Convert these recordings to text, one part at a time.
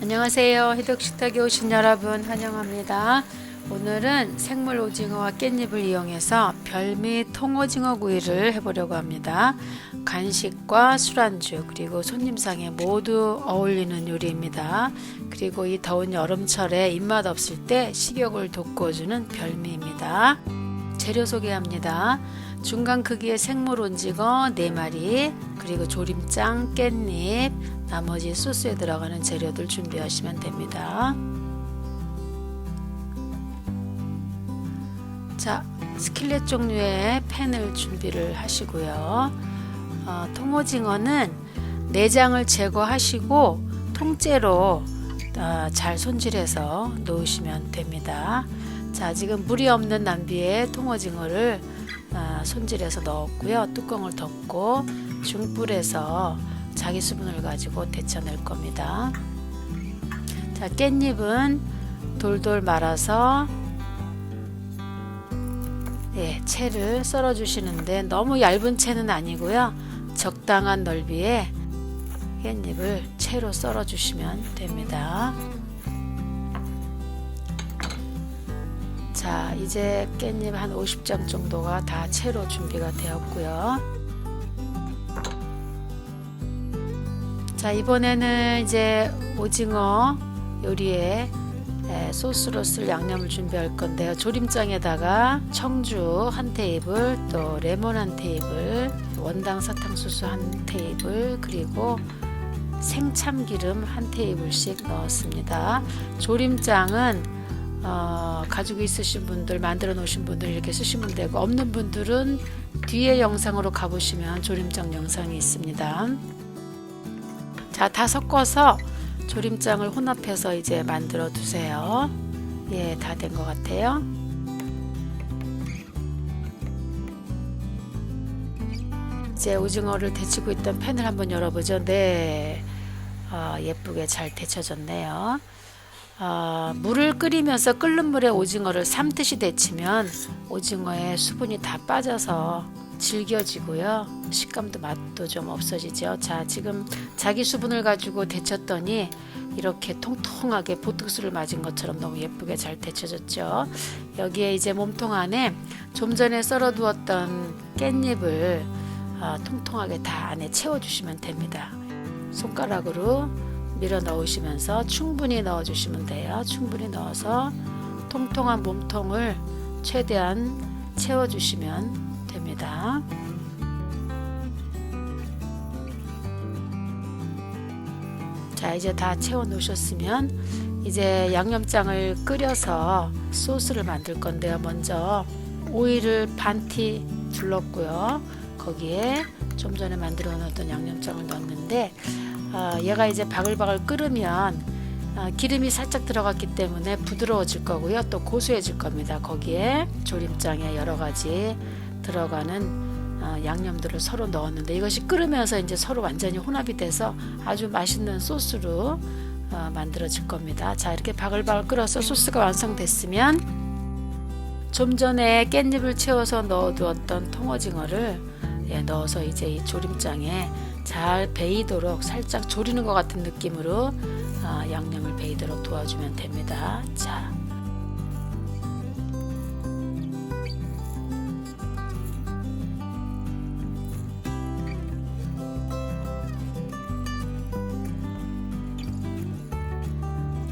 안녕하세요. 해덕식탁에 오신 여러분 환영합니다. 오늘은 생물 오징어와 깻잎을 이용해서 별미 통오징어 구이를 해보려고 합니다. 간식과 술안주 그리고 손님상에 모두 어울리는 요리입니다. 그리고 이 더운 여름철에 입맛 없을 때 식욕을 돋궈주는 별미입니다. 재료 소개합니다. 중간 크기의 생물 오징어 4마리, 그리고 조림장, 깻잎, 나머지 소스에 들어가는 재료들 준비하시면 됩니다. 자, 스킬렛 종류의 팬을 준비를 하시고요. 어, 통오징어는 내장을 제거하시고 통째로 어, 잘 손질해서 놓으시면 됩니다. 자, 지금 물이 없는 냄비에 통오징어를 아, 손질해서 넣었고요. 뚜껑을 덮고 중불에서 자기 수분을 가지고 데쳐낼 겁니다. 자, 깻잎은 돌돌 말아서 예, 채를 썰어 주시는데 너무 얇은 채는 아니고요. 적당한 넓이에 깻잎을 채로 썰어 주시면 됩니다. 자, 이제 깻잎 한 50장 정도가 다 채로 준비가 되었고요. 자, 이번에는 이제 오징어 요리에 에, 소스로 쓸 양념을 준비할 건데요. 조림장에다가 청주 한 테이블, 또 레몬 한 테이블, 원당 사탕수수 한 테이블, 그리고 생참기름 한 테이블씩 넣었습니다. 조림장은 어, 가지고 있으신 분들 만들어 놓으신 분들 이렇게 쓰시면 되고 없는 분들은 뒤에 영상으로 가보시면 조림장 영상이 있습니다. 자, 다 섞어서 조림장을 혼합해서 이제 만들어 두세요. 예, 다 된 것 같아요. 이제 오징어를 데치고 있던 팬을 한번 열어보죠. 네, 어, 예쁘게 잘 데쳐졌네요. 어, 물을 끓이면서 끓는 물에 오징어를 삶듯이 데치면 오징어의 수분이 다 빠져서 질겨지고요. 식감도 맛도 좀 없어지죠. 자, 지금 자기 수분을 가지고 데쳤더니 이렇게 통통하게 보톡스를 맞은 것처럼 너무 예쁘게 잘 데쳐졌죠. 여기에 이제 몸통 안에 좀 전에 썰어 두었던 깻잎을 어, 통통하게 다 안에 채워주시면 됩니다. 손가락으로 밀어 넣으시면서 충분히 넣어 주시면 돼요. 충분히 넣어서 통통한 몸통을 최대한 채워 주시면 됩니다. 자, 이제 다 채워 놓으셨으면 이제 양념장을 끓여서 소스를 만들 건데요. 먼저 오일을 반티 둘렀고요. 거기에 좀 전에 만들어 놓았던 양념장을 넣었는데 어, 얘가 이제 바글바글 끓으면 어, 기름이 살짝 들어갔기 때문에 부드러워질 거고요. 또 고소해질 겁니다. 거기에 조림장에 여러 가지 들어가는 어, 양념들을 서로 넣었는데 이것이 끓으면서 이제 서로 완전히 혼합이 돼서 아주 맛있는 소스로 어, 만들어질 겁니다. 자 이렇게 바글바글 끓어서 소스가 완성됐으면 좀 전에 깻잎을 채워서 넣어두었던 통오징어를 예, 넣어서 이제 이 조림장에 잘 베이도록 살짝 조리는 것 같은 느낌으로 어, 양념을 베이도록 도와주면 됩니다. 자.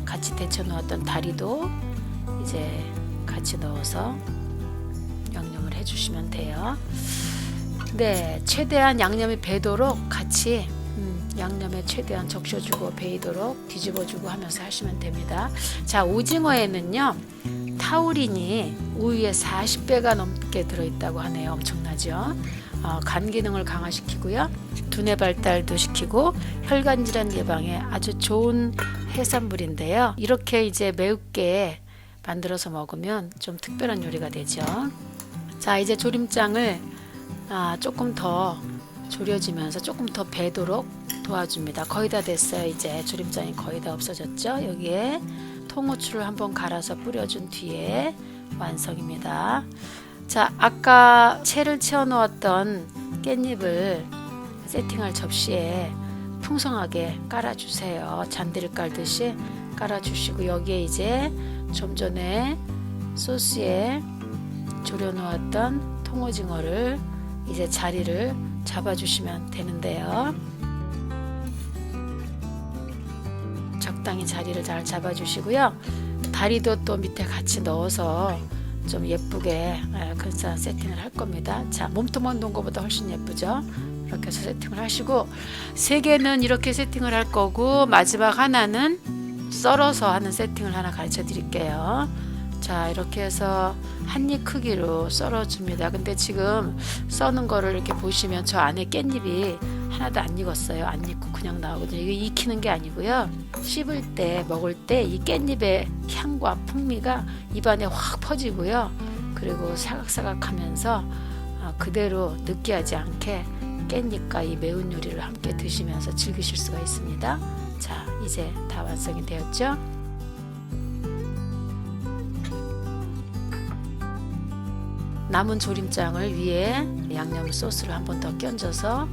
같이 데쳐 놓았던 다리도 이제 같이 넣어서 양념을 해주시면 돼요. 네, 최대한 양념이 배도록 같이 음, 양념에 최대한 적셔주고 배이도록 뒤집어주고 하면서 하시면 됩니다. 자, 오징어에는요 타우린이 우유의 40배가 넘게 들어있다고 하네요. 엄청나죠? 어, 간 기능을 강화시키고요, 두뇌 발달도 시키고 혈관 질환 예방에 아주 좋은 해산물인데요. 이렇게 이제 매우게 만들어서 먹으면 좀 특별한 요리가 되죠. 자, 이제 조림장을 아, 조금 더 졸여지면서 조금 더 배도록 도와줍니다. 거의 다 됐어요. 이제 조림장이 거의 다 없어졌죠. 여기에 통후추를 한번 갈아서 뿌려준 뒤에 완성입니다. 자, 아까 채를 채워 놓았던 깻잎을 세팅할 접시에 풍성하게 깔아주세요. 잔디를 깔듯이 깔아주시고 여기에 이제 좀 전에 소스에 졸여 놓았던 통오징어를 이제 자리를 잡아주시면 되는데요. 적당히 자리를 잘 잡아주시고요. 다리도 또 밑에 같이 넣어서 좀 예쁘게 예, 근사한 세팅을 할 겁니다. 자, 몸통만 놓은 것보다 훨씬 예쁘죠? 이렇게 해서 세팅을 하시고 세 개는 이렇게 세팅을 할 거고 마지막 하나는 썰어서 하는 세팅을 하나 가르쳐 드릴게요. 자, 이렇게 해서 한 입 크기로 썰어 줍니다. 근데 지금 써는 거를 이렇게 보시면 저 안에 깻잎이 하나도 안 익었어요. 안 익고 그냥 나오거든요. 이게 익히는 게 아니고요. 씹을 때 먹을 때 이 깻잎의 향과 풍미가 입안에 확 퍼지고요. 그리고 사각사각하면서 어, 그대로 느끼하지 않게 깻잎과 이 매운 요리를 함께 드시면서 즐기실 수가 있습니다. 자, 이제 다 완성이 되었죠? 남은 조림장을 위에 양념 소스를 한 번 더 끼얹어서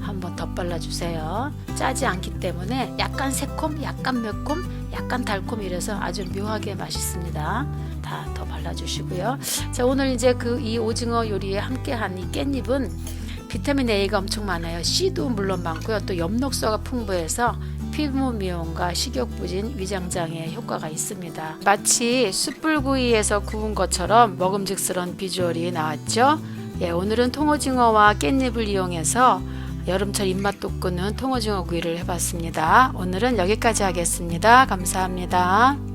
한 번 덧발라 주세요. 짜지 않기 때문에 약간 새콤, 약간 매콤, 약간 달콤 이래서 아주 묘하게 맛있습니다. 다 더 발라주시고요. 자 오늘 이제 그 이 오징어 요리에 함께한 이 깻잎은 비타민 A가 엄청 많아요. C도 물론 많고요. 또 엽록소가 풍부해서 피부 미용과 식욕 부진, 위장 장애에 효과가 있습니다. 마치 숯불구이에서 구운 것처럼 먹음직스러운 비주얼이 나왔죠. 예, 오늘은 통오징어와 깻잎을 이용해서 여름철 입맛 돋구는 통오징어 구이를 해봤습니다. 오늘은 여기까지 하겠습니다. 감사합니다.